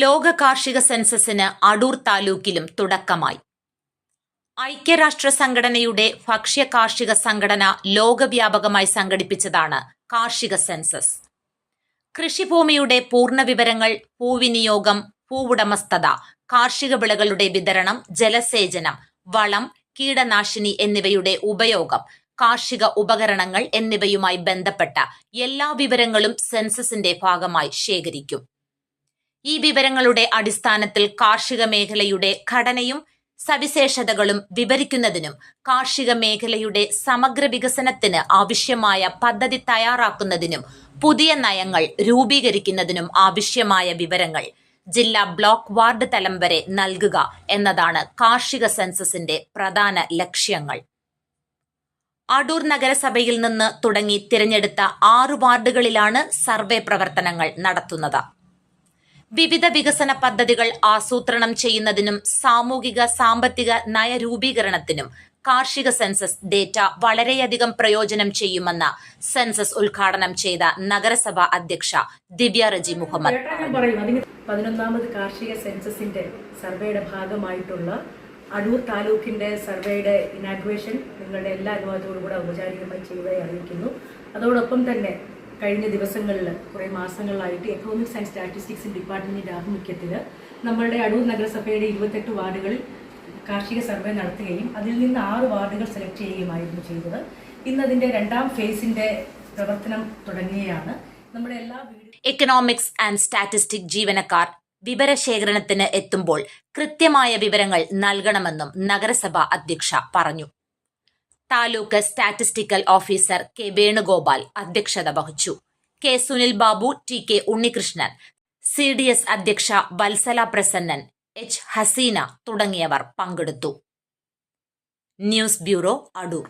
ലോക കാർഷിക സെൻസസിന് അടൂർ താലൂക്കിലും തുടക്കമായി. ഐക്യരാഷ്ട്ര സംഘടനയുടെ ഭക്ഷ്യ കാർഷിക സംഘടന ലോകവ്യാപകമായി സംഘടിപ്പിച്ചതാണ് കാർഷിക സെൻസസ്. കൃഷിഭൂമിയുടെ പൂർണ വിവരങ്ങൾ ഭൂവിനിയോഗം ഭൂവുടമസ്ഥത കാർഷിക വിളകളുടെ വിതരണം ജലസേചനം വളം കീടനാശിനി എന്നിവയുടെ ഉപയോഗം കാർഷിക ഉപകരണങ്ങൾ എന്നിവയുമായി ബന്ധപ്പെട്ട എല്ലാ വിവരങ്ങളും സെൻസസിന്റെ ഭാഗമായി ശേഖരിക്കും. ഈ വിവരങ്ങളുടെ അടിസ്ഥാനത്തിൽ കാർഷിക മേഖലയുടെ ഘടനയും സവിശേഷതകളും വിവരിക്കുന്നതിനും കാർഷിക മേഖലയുടെ സമഗ്ര വികസനത്തിന് ആവശ്യമായ പദ്ധതി തയ്യാറാക്കുന്നതിനും പുതിയ നയങ്ങൾ രൂപീകരിക്കുന്നതിനും ആവശ്യമായ വിവരങ്ങൾ ജില്ലാ ബ്ലോക്ക് വാർഡ് തലം വരെ നൽകുക എന്നതാണ് കാർഷിക സെൻസസിന്റെ പ്രധാന ലക്ഷ്യങ്ങൾ. അടൂർ നഗരസഭയിൽ നിന്ന് തുടങ്ങി തിരഞ്ഞെടുത്ത ആറ് വാർഡുകളിലാണ് സർവേ പ്രവർത്തനങ്ങൾ നടത്തുന്നത്. വിവിധ വികസന പദ്ധതികൾ ആസൂത്രണം ചെയ്യുന്നതിനും സാമൂഹിക സാമ്പത്തിക നയരൂപീകരണത്തിനും കാർഷിക സെൻസസ് ഡേറ്റ വളരെയധികം പ്രയോജനം ചെയ്യുമെന്ന് സെൻസസ് ഉദ്ഘാടനം ചെയ്ത നഗരസഭാ അധ്യക്ഷ ദിവ്യ റജി മുഹമ്മദ്. പതിനൊന്നാമത് കാർഷിക സെൻസസിന്റെ സർവേയുടെ ഭാഗമായിട്ടുള്ള അടൂർ താലൂക്കിന്റെ സർവേയുടെ ഇനാഗ്രേഷൻ നിങ്ങളുടെ എല്ലാ അനുവാദത്തോടും കൂടെ ഔപചാരികമായി ചെയ്തതായി അറിയിക്കുന്നു. അതോടൊപ്പം തന്നെ കഴിഞ്ഞ ദിവസങ്ങളിൽ കുറേ മാസങ്ങളിലായിട്ട് എക്കണോമിക്സ് ആൻഡ് സ്റ്റാറ്റിസ്റ്റിക്സ് ഡിപ്പാർട്ട്മെന്റിന്റെ ആഭിമുഖ്യത്തിൽ നമ്മളുടെ അടൂർ നഗരസഭയുടെ ഇരുപത്തെട്ട് വാർഡുകളിൽ കാർഷിക സർവേ നടത്തുകയും അതിൽ നിന്ന് ആറ് വാർഡുകൾ സെലക്ട് ചെയ്യുകയുമായിരുന്നു ചെയ്തത്. ഇന്ന് രണ്ടാം ഫേസിന്റെ പ്രവർത്തനം തുടങ്ങുകയാണ്. നമ്മുടെ എല്ലാ എക്കണോമിക്സ് ആൻഡ് സ്റ്റാറ്റിസ്റ്റിക് ജീവനക്കാർ വിവരശേഖരണത്തിന് എത്തുമ്പോൾ കൃത്യമായ വിവരങ്ങൾ നൽകണമെന്നും നഗരസഭ അധ്യക്ഷ പറഞ്ഞു. Taluk statistical officer K Venugopal അധ്യക്ഷത വഹിച്ചു. K Sunil Babu T K Unnikrishnan C D S അധ്യക്ഷ വത്സല പ്രസന്നൻ എച്ച് ഹസീന തുടങ്ങിയവർ പങ്കെടുത്തു. News bureau Adoor.